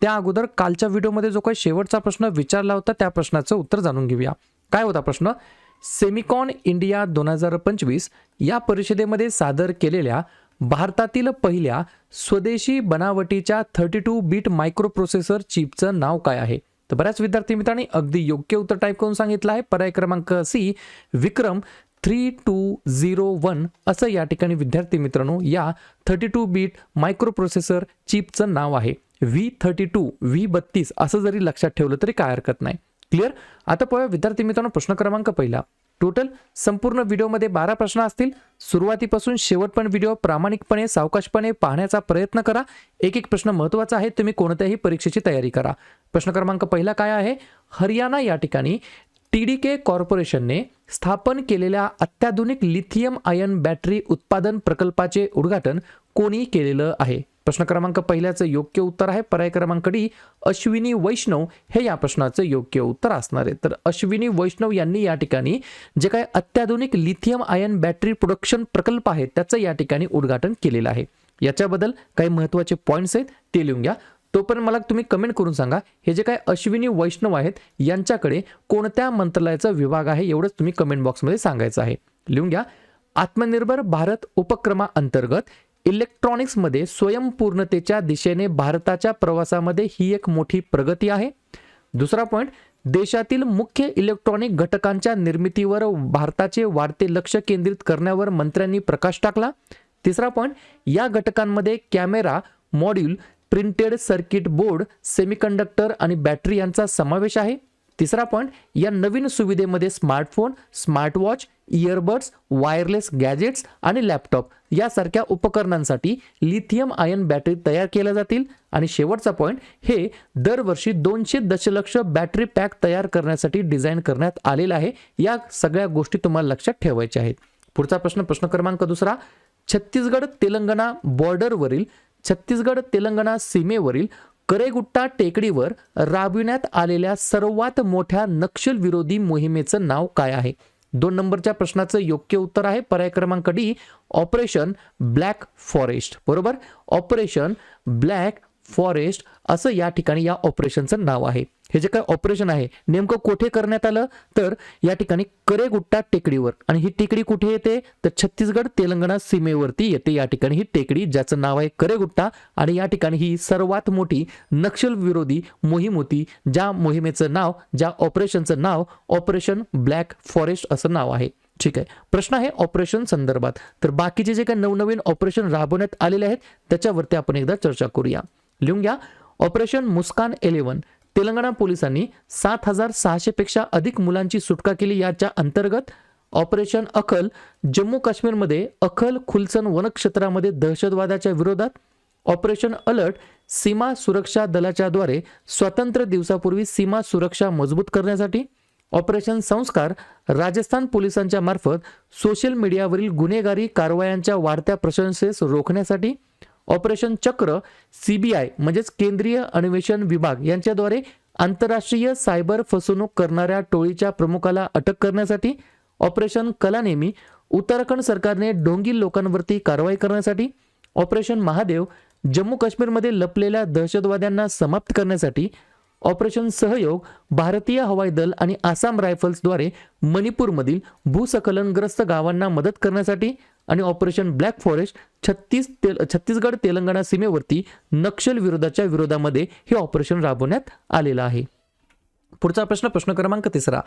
त्या अगोदर कालच्या व्हिडिओमध्ये जो काही शेवटचा प्रश्न विचारला होता त्या प्रश्नाचं उत्तर जाणून घेऊया. काय होता प्रश्न? सेमिकॉन इंडिया दोन हजार पंचवीस या परिषदेमध्ये सादर केलेल्या भारतातील पहिल्या स्वदेशी बनावटीच्या thirty two bit microprocessor चिपचं नाव काय आहे? तर बऱ्याच विद्यार्थी मित्रांनी अगदी योग्य उत्तर टाईप करून सांगितलं आहे. पर्याय क्रमांक C Vikram three two zero one असं या ठिकाणी विद्यार्थी मित्रांनो या thirty two bit microprocessor चिपचं नाव आहे. व्ही थर्टी टू व्ही बत्तीस असं जरी लक्षात ठेवलं तरी काय हरकत नाही. क्लिअर आता पहा विद्यार्थी मित्रांनो प्रश्न क्रमांक पहिला. टोटल संपूर्ण व्हिडिओमध्ये बारा प्रश्न असतील. सुरुवातीपासून शेवटपण व्हिडिओ प्रामाणिकपणे सावकाशपणे पाहण्याचा प्रयत्न करा. एक एक प्रश्न महत्त्वाचा आहे तुम्ही कोणत्याही परीक्षेची तयारी करा. प्रश्न क्रमांक पहिला काय आहे? हरियाणा या ठिकाणी टी डी के कॉर्पोरेशनने स्थापन केलेल्या अत्याधुनिक लिथियम आयन बॅटरी उत्पादन प्रकल्पाचे उद्घाटन कोणी केलेलं आहे? प्रश्न क्रमांक पहिल्याचं योग्य उत्तर आहे. पर्याय क्रमांक डी अश्विनी वैष्णव हे या प्रश्नाचं योग्य उत्तर असणार आहे. तर अश्विनी वैष्णव यांनी या ठिकाणी जे काय अत्याधुनिक लिथियम आयन बॅटरी प्रोडक्शन प्रकल्प आहे त्याचं या ठिकाणी उद्घाटन केलेलं आहे. याच्याबद्दल काही महत्त्वाचे पॉईंट्स आहेत ते लिहून घ्या. तोपर्यंत मला तुम्ही कमेंट करून सांगा हे जे काय अश्विनी वैष्णव आहेत यांच्याकडे कोणत्या मंत्रालयाचा विभाग आहे एवढंच तुम्ही कमेंट बॉक्समध्ये सांगायचं आहे. लिहून घ्या. आत्मनिर्भर भारत उपक्रमा अंतर्गत इलेक्ट्रॉनिक्समध्ये स्वयंपूर्णतेच्या दिशेने भारताच्या प्रवासामध्ये ही एक मोठी प्रगती आहे. दुसरा पॉईंट देशातील मुख्य इलेक्ट्रॉनिक घटकांच्या निर्मितीवर भारताचे वाढते लक्ष केंद्रित करण्यावर मंत्र्यांनी प्रकाश टाकला. तिसरा पॉईंट या घटकांमध्ये camera module printed circuit board semiconductor आणि बॅटरी यांचा समावेश आहे. तिसरा पॉईंट या नवीन सुविधेमध्ये smartphone smartwatch earbuds wireless gadgets आणि लॅपटॉप यासारख्या उपकरणांसाठी लिथियम आयन बॅटरी तयार केल्या जातील. आणि शेवटचा पॉईंट हे दरवर्षी दोनशे दशलक्ष बॅटरी पॅक तयार करण्यासाठी डिझाईन करण्यात आलेलं आहे. या सगळ्या गोष्टी तुम्हाला लक्षात ठेवायच्या आहेत. पुढचा प्रश्न प्रश्न क्रमांक दुसरा. छत्तीसगड तेलंगणा बॉर्डरवरील छत्तीसगड तेलंगणा सीमेवरील करेगुट्टा टेकडीवर राबविण्यात आलेल्या सर्वात मोठ्या नक्षलविरोधी मोहिमेचं नाव काय आहे? दोन नंबरच्या प्रश्नाचं योग्य उत्तर आहे. पर्याय क्रमांक डी ऑपरेशन ब्लॅक फॉरेस्ट. बरोबर? ऑपरेशन ब्लॅक फॉरेस्ट असं या ठिकाणी या ऑपरेशनचं नाव आहे. हे जे काय ऑपरेशन आहे नेमकं कुठे करण्यात आलं? तर या ठिकाणी करेगुट्टा टेकडीवर. आणि ही टेकडी कुठे येते? तर छत्तीसगड तेलंगणा सीमेवरती येते या ठिकाणी ही टेकडी ज्याचं नाव आहे करेगुट्टा. आणि या ठिकाणी ही सर्वात मोठी नक्षल विरोधी मोहीम होती ज्या मोहिमेचं नाव ज्या ऑपरेशनचं नाव ऑपरेशन ब्लॅक फॉरेस्ट असं नाव आहे. ठीक आहे. प्रश्न आहे ऑपरेशन संदर्भात. तर बाकीचे जे काही नवनवीन ऑपरेशन राबवण्यात आलेले आहेत त्याच्यावरती आपण एकदा चर्चा करूया. लिहून घ्या. ऑपरेशन मुस्कान इलेव्हन. तेलंगणा पोलिसांनी सात हजार सहाशेपेक्षा अधिक मुलांची सुटका केली याच्या अंतर्गत ऑपरेशन अखल जम्मू काश्मीरमध्ये अखल खुलसन वनक्षेत्रामध्ये दहशतवादाच्या विरोधात ऑपरेशन अलर्ट सीमा सुरक्षा दलाच्या द्वारे स्वातंत्र्य दिवसापूर्वी सीमा सुरक्षा मजबूत करण्यासाठी ऑपरेशन संस्कार राजस्थान पोलिसांच्या मार्फत सोशल मीडियावरील गुन्हेगारी कारवायांच्या वाढत्या प्रशंसेस रोखण्यासाठी ऑपरेशन चक्र सीबीआय म्हणजेच केंद्रीय अन्वेषण विभाग यांच्याद्वारे आंतरराष्ट्रीय सायबर फसवणूक करणाऱ्या टोळीच्या प्रमुखाला अटक करण्यासाठी ऑपरेशन कलानेमी उत्तराखंड सरकारने डोंगील लोकांवरती कारवाई करण्यासाठी ऑपरेशन महादेव जम्मू काश्मीरमध्ये लपलेल्या दहशतवाद्यांना समाप्त करण्यासाठी ऑपरेशन सहयोग भारतीय हवाई दल आणि आसाम रायफल्सद्वारे मणिपूरमधील भूसकलनग्रस्त गावांना मदत करण्यासाठी आणि ऑपरेशन ब्लॅक फॉरेस्ट छत्तीस तेल छत्तीसगड तेलंगणा सीमेवरती नक्षल विरोधाच्या विरोधामध्ये हे ऑपरेशन राबवण्यात आलेलं आहे. पुढचा प्रश्न प्रश्न क्रमांक तिसरा.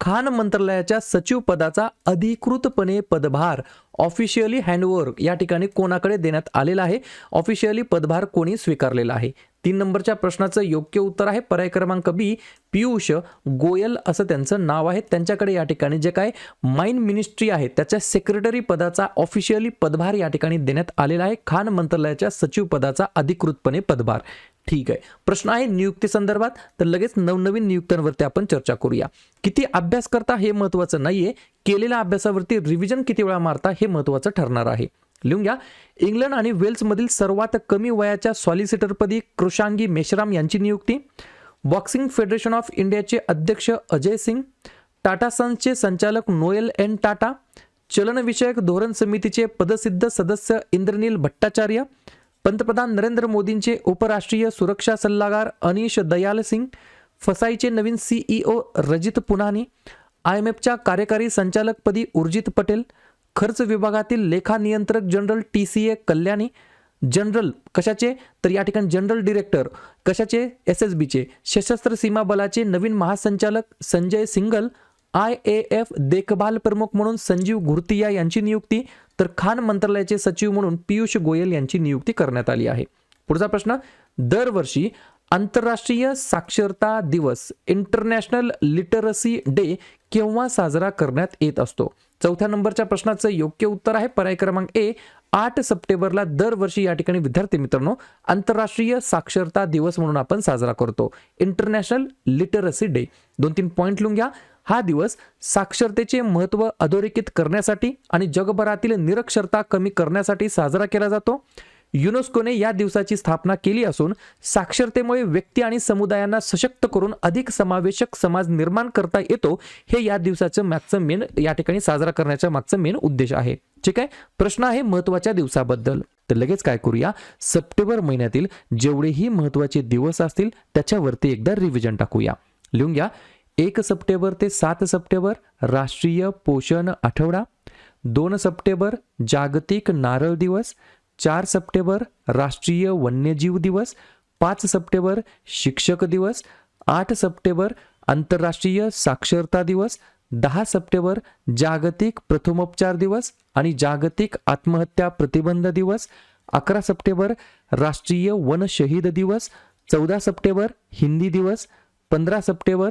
खान मंत्रालयाच्या सचिव पदाचा अधिकृतपणे पदभार ऑफिशियली हँडओव्हर या ठिकाणी कोणाकडे देण्यात आलेला आहे? ऑफिशियली पदभार कोणी स्वीकारलेला आहे? तीन नंबरच्या प्रश्नाचं योग्य उत्तर आहे. पर्याय क्रमांक बी पियुष गोयल असं त्यांचं नाव आहे. त्यांच्याकडे या ठिकाणी जे काय माइन मिनिस्ट्री आहे त्याच्या सेक्रेटरी पदाचा ऑफिशियली पदभार या ठिकाणी देण्यात आलेला आहे. खान मंत्रालयाच्या सचिव पदाचा अधिकृतपणे पदभार. ठीक आहे. प्रश्न आहे नियुक्ती संदर्भात. तर लगेच नवनवीन नियुक्त्यांवरती आपण चर्चा करूया. किती अभ्यास करता हे महत्वाचं नाहीये. केलेल्या अभ्यासावरती रिव्हिजन किती वेळा मारता हे महत्वाचं ठरणार आहे. लिहून घ्या. इंग्लंड आणि वेल्समधील सर्वात कमी वयाच्या सॉलिसिटरपदी कृषांगी मेश्राम यांची नियुक्ती. बॉक्सिंग फेडरेशन ऑफ इंडियाचे अध्यक्ष अजय सिंग. टाटा सन्सचे संचालक नोएल एन टाटा. चलनविषयक धोरण समितीचे पदसिद्ध सदस्य इंद्रनील भट्टाचार्य. पंतप्रधान नरेंद्र मोदींचे उपराष्ट्रीय सुरक्षा सल्लागार अनिश दयाल सिंग फसाईचे नवीन CEO Rajit Punani I M एफच्या कार्यकारी संचालकपदी उर्जित पटेल खर्च विभागातील लेखा नियंत्रक general T C A Kalyani general कशाचे तर या ठिकाणी जनरल डिरेक्टर कशाचे? एस एस बीचे सशस्त्र सीमा बलाचे नवीन महासंचालक Sanjay Singhal I A F देखभाल प्रमुख म्हणून संजीव घुर्तिया यांची नियुक्ती तर खान मंत्रालयाचे सचिव म्हणून पियुष गोयल यांची नियुक्ती करण्यात आली आहे. पुढचा प्रश्न दरवर्षी आंतरराष्ट्रीय साक्षरता दिवस इंटरनॅशनल लिटरसी डे केव्हा साजरा करण्यात येत असतो? चौथ्या नंबरच्या प्रश्नाचं योग्य उत्तर आहे पर्याय क्रमांक ए आठ सप्टेंबरला दरवर्षी या ठिकाणी विद्यार्थी मित्रांनो आंतरराष्ट्रीय साक्षरता दिवस म्हणून आपण साजरा करतो. International literacy day. दोन तीन पॉईंट लिहून घ्या. हा दिवस साक्षरतेचे महत्त्व अधोरेखित करण्यासाठी आणि जगभरातील निरक्षरता कमी करण्यासाठी साजरा केला जातो. युनेस्कोने या दिवसाची स्थापना केली असून साक्षरतेमुळे व्यक्ती आणि समुदायांना सशक्त करून अधिक समावेशक समाज निर्माण करता येतो हे या दिवसाचं मागचं मेन या ठिकाणी साजरा करण्याच्या मागचं मेन उद्देश आहे. ठीक आहे? प्रश्न आहे महत्त्वाच्या दिवसाबद्दल. तर लगेच काय करूया? सप्टेंबर महिन्यातील जेवढेही महत्त्वाचे दिवस असतील त्याच्यावरती एकदा रिव्हिजन टाकूया. लिहून घ्या. एक सप्टेंबर ते सात सप्टेंबर राष्ट्रीय पोषण आठवडा. दोन सप्टेंबर जागतिक नारळ दिवस. चार सप्टेंबर राष्ट्रीय वन्यजीव दिवस. पाच सप्टेंबर शिक्षक दिवस. आठ सप्टेंबर आंतरराष्ट्रीय साक्षरता दिवस. दहा सप्टेंबर जागतिक प्रथमोपचार दिवस आणि जागतिक आत्महत्या प्रतिबंध दिवस. अकरा सप्टेंबर राष्ट्रीय वन शहीद दिवस. चौदा सप्टेंबर हिंदी दिवस. पंधरा सप्टेंबर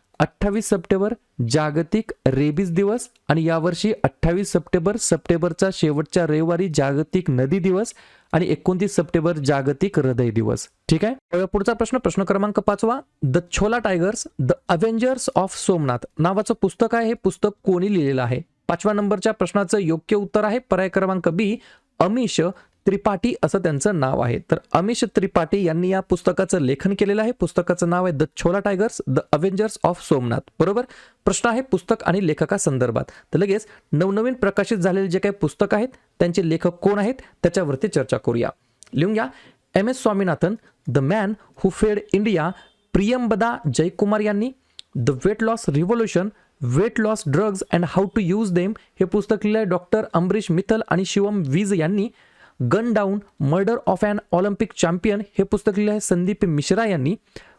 अठ्ठावीस सप्टेंबर जागतिक रेबीज दिवस आणि यावर्षी अठ्ठावीस सप्टेंबर सप्टेंबरचा शेवटच्या रविवारी जागतिक नदी दिवस आणि एकोणतीस सप्टेंबर जागतिक हृदय दिवस. ठीक आहे? पुढचा प्रश्न प्रश्न क्रमांक पाचवा. The Chola tigers the avengers of Somnath. नावाचं पुस्तक आहे हे पुस्तक कोणी लिहिलेलं आहे? पाचव्या नंबरच्या प्रश्नाचं योग्य उत्तर आहे. पर्याय क्रमांक बी अमिश त्रिपाठी असं त्यांचं नाव आहे. तर अमिश त्रिपाठी यांनी या पुस्तकाचं लेखन केलेलं आहे. पुस्तकाचं नाव आहे the Chola tigers the avengers of Somnath. बरोबर? प्रश्न आहे पुस्तक आणि लेखका संदर्भात. तर लगेच नवनवीन प्रकाशित झालेले जे काही पुस्तक आहेत त्यांचे लेखक कोण आहेत त्याच्यावरती चर्चा करूया. लिहून घ्या M. S. Swaminathan the man who fed India Priyambada Jaykumar यांनी the weight loss revolution weight loss drugs and how to use them हे पुस्तक लिहिलं आहे डॉक्टर अमरीश मित्तल आणि शिवम वीज यांनी. Gun down murder of an Olympic champion हे पुस्तक लिहिलं आहे संदीप मिश्रा यांनी.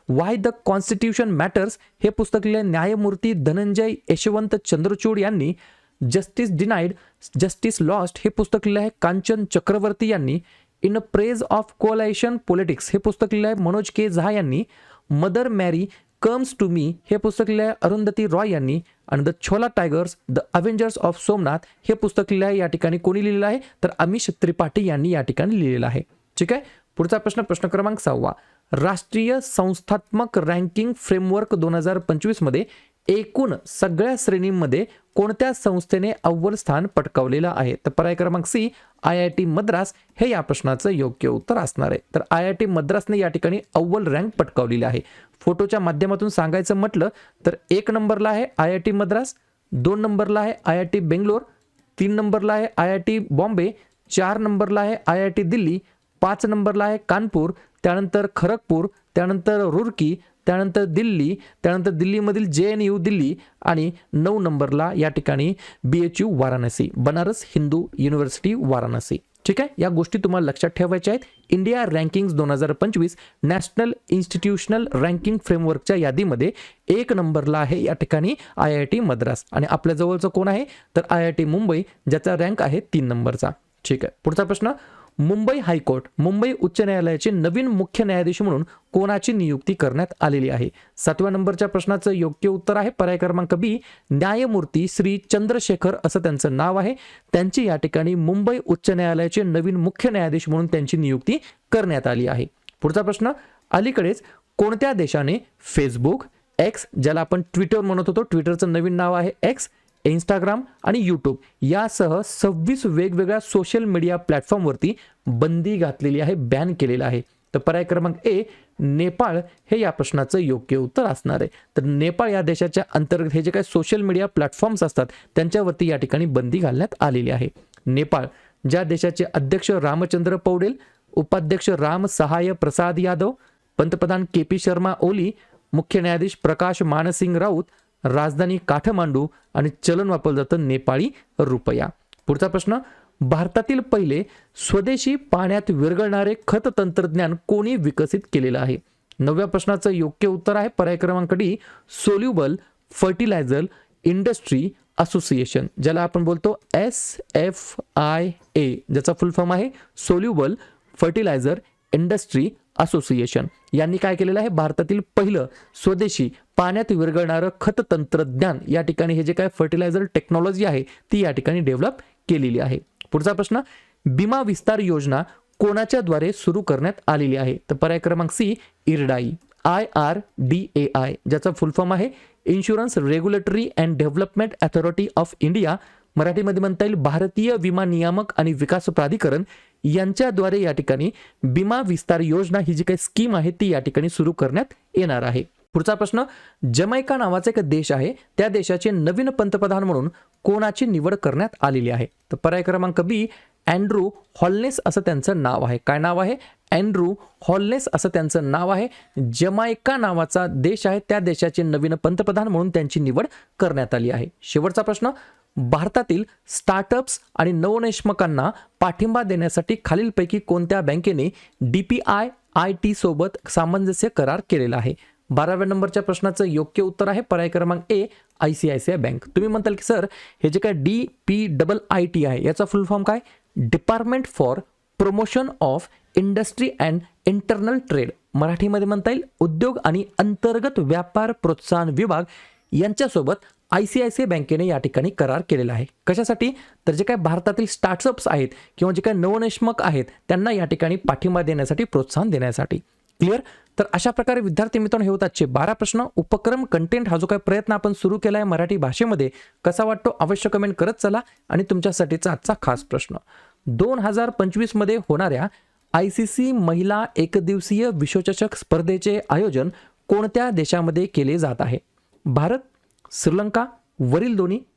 वाय द कॉन्स्टिट्यूशन मॅटर्स हे पुस्तक लिहिलं न्यायमूर्ती धनंजय यशवंत चंद्रचूड यांनी. जस्टिस डिनाईड जस्टिस लॉस्ट हे पुस्तक लिहिलं आहे कांचन चक्रवर्ती यांनी. In praise of coalition politics हे पुस्तक लिहिलं आहे मनोज के झा यांनी. Mother Mary comes to me हे पुस्तक लिहिलं आहे अरुंधती रॉय यांनी आणि the Chola tigers the avengers of Somnath हे पुस्तक लिहिलं आहे या ठिकाणी कोणी लिहिलेलं आहे? तर अमिष त्रिपाठी यांनी या ठिकाणी लिहिलेलं आहे. ठीक आहे? पुढचा प्रश्न प्रश्न क्रमांक सहावा. राष्ट्रीय संस्थात्मक रँकिंग फ्रेमवर्क दोन हजार पंचवीसमध्ये एकूण सगळ्या श्रेणींमध्ये कोणत्या संस्थेने अव्वल स्थान पटकावलेलं आहे? तर पर्याय क्रमांक C I I T Madras हे या प्रश्नाचं योग्य उत्तर असणार आहे. तर आय आय टी मद्रासने या ठिकाणी अव्वल रँक पटकावलेली आहे. फोटोच्या माध्यमातून सांगायचं म्हटलं तर एक नंबरला आहे आय आय टी मद्रास दोन नंबरला आहे आय आय टी बेंगलोर तीन नंबरला आहे आय आय टी बॉम्बे चार नंबरला आहे आय आय टी दिल्ली पाच नंबरला आहे कानपूर त्यानंतर खरगपूर त्यानंतर रुरकी त्यानंतर दिल्ली त्यानंतर दिल्लीमधील जे एन यू दिल्ली आणि नऊ नंबरला या ठिकाणी B H U Varanasi Banaras Hindu university Varanasi. ठीक आहे? या गोष्टी तुम्हाला लक्षात ठेवायच्या आहेत. इंडिया रँकिंग्स दोन हजार पंचवीस नॅशनल इन्स्टिट्यूशनल रँकिंग फ्रेमवर्कच्या यादीमध्ये एक नंबरला आहे या ठिकाणी आय आय टी मद्रास. आणि आपल्या जवळचं कोण आहे? तर आय आय टी मुंबई ज्याचा रँक आहे तीन नंबरचा. ठीक आहे. पुढचा प्रश्न मुंबई हायकोर्ट मुंबई उच्च न्यायालयाचे नवीन मुख्य न्यायाधीश म्हणून कोणाची नियुक्ती करण्यात आलेली आहे? सातव्या नंबरच्या प्रश्नाचं योग्य उत्तर आहे पर्याय क्रमांक बी न्यायमूर्ती श्री चंद्रशेखर असं त्यांचं नाव आहे. त्यांची या ठिकाणी मुंबई उच्च न्यायालयाचे नवीन मुख्य न्यायाधीश म्हणून त्यांची नियुक्ती करण्यात आली आहे. पुढचा प्रश्न अलीकडेच कोणत्या देशाने फेसबुक एक्स ज्याला आपण ट्विटर म्हणत होतो ट्विटरचं नवीन नाव आहे एक्स इंस्टाग्राम आणि यूट्यूब यासह सव्वीस वेगवेगळ्या सोशल मीडिया प्लॅटफॉर्मवरती बंदी घातलेली आहे बॅन केलेलं आहे. तर पर्याय क्रमांक ए नेपाळ हे या प्रश्नाचं योग्य उत्तर असणार आहे. तर नेपाळ या देशाच्या अंतर्गत हे जे काही सोशल मीडिया प्लॅटफॉर्म्स असतात त्यांच्यावरती या ठिकाणी बंदी घालण्यात आलेली आहे. नेपाळ ज्या देशाचे अध्यक्ष रामचंद्र पौडेल उपाध्यक्ष राम सहाय प्रसाद यादव पंतप्रधान के पी शर्मा ओली मुख्य न्यायाधीश प्रकाश मानसिंग राऊत राजधानी काठमांडू आणि चलन वापरलं जातं नेपाळी रुपया. पुढचा प्रश्न भारतातील पहिले स्वदेशी पाण्यात विरघळणारे खत तंत्रज्ञान कोणी विकसित केलेलं आहे? नवव्या प्रश्नाचं योग्य उत्तर आहे पर्याय क्रमांक D soluble fertiliser industry association ज्याला आपण बोलतो एस एफ आय ए ज्याचा फुल फॉर्म आहे सोल्युबल फर्टिलायझर इंडस्ट्री असोसिएशन. यांनी काय केलेलं आहे? भारतातील पहिलं स्वदेशी पाण्यात विरघळणारं खत तंत्रज्ञान या ठिकाणी हे जे काय फर्टिलायझर टेक्नॉलॉजी आहे ती या ठिकाणी डेव्हलप केलेली आहे. पुढचा प्रश्न बिमा विस्तार योजना कोणाच्या द्वारे सुरू करण्यात आलेली आहे? तर पर्याय क्रमांक C IRDAI. I R D A I ज्याचा फुल फॉर्म आहे insurance regulatory and development authority of India मराठीमध्ये म्हणता येईल भारतीय विमा नियामक आणि विकास प्राधिकरण यांच्याद्वारे या ठिकाणी विमा विस्तार योजना ही जी काही स्कीम आहे ती या ठिकाणी सुरू करण्यात येणार आहे. पुढचा प्रश्न जमैका नावाचा एक देश आहे त्या देशाचे नवीन पंतप्रधान म्हणून कोणाची निवड करण्यात आलेली आहे? तर पर्याय क्रमांक बी अँड्रू हॉलनेस असं त्यांचं नाव आहे. काय नाव आहे? अँड्रू हॉलनेस असं त्यांचं नाव आहे. जमायका नावाचा देश आहे त्या देशाचे नवीन पंतप्रधान म्हणून त्यांची निवड करण्यात आली आहे. शेवटचा प्रश्न भारतातील स्टार्टअप्स आणि नवनेष्मकांना पाठिंबा देण्यासाठी खालीलपैकी कोणत्या बँकेने D P I I T सोबत सामंजस्य करार केलेला आहे? बाराव्या नंबरच्या प्रश्नाचं योग्य उत्तर आहे. पर्याय क्रमांक A I C I C I bank. तुम्ही म्हणताल की सर हे जे काय D P double I T आहे याचा फुल फॉर्म काय? Department for promotion of industry and internal trade. मराठीमध्ये म्हणता येईल उद्योग आणि अंतर्गत व्यापार प्रोत्साहन विभाग यांच्यासोबत I C I C I बँकेने या ठिकाणी करार केलेला आहे. कशासाठी? तर जे काय भारतातील स्टार्टअप्स आहेत किंवा जे काय नवनिष्मक आहेत त्यांना या ठिकाणी पाठिंबा देण्यासाठी प्रोत्साहन देण्यासाठी. क्लिअर? तर अशा प्रकारे विद्यार्थी मित्रांनो हे होत आजचे बारा प्रश्न. उपक्रम कंटेंट हा जो काही प्रयत्न आपण सुरू केला आहे मराठी भाषेमध्ये कसा वाटतो अवश्य कमेंट करत चला आणि तुमच्यासाठीचा आजचा खास प्रश्न. दोन हजार पंचवीसमध्ये होणाऱ्या आय सी सी महिला एकदिवसीय विश्वचषक स्पर्धेचे आयोजन कोणत्या देशामध्ये केले जात आहे? भारत श्रीलंका वरील दोन्ही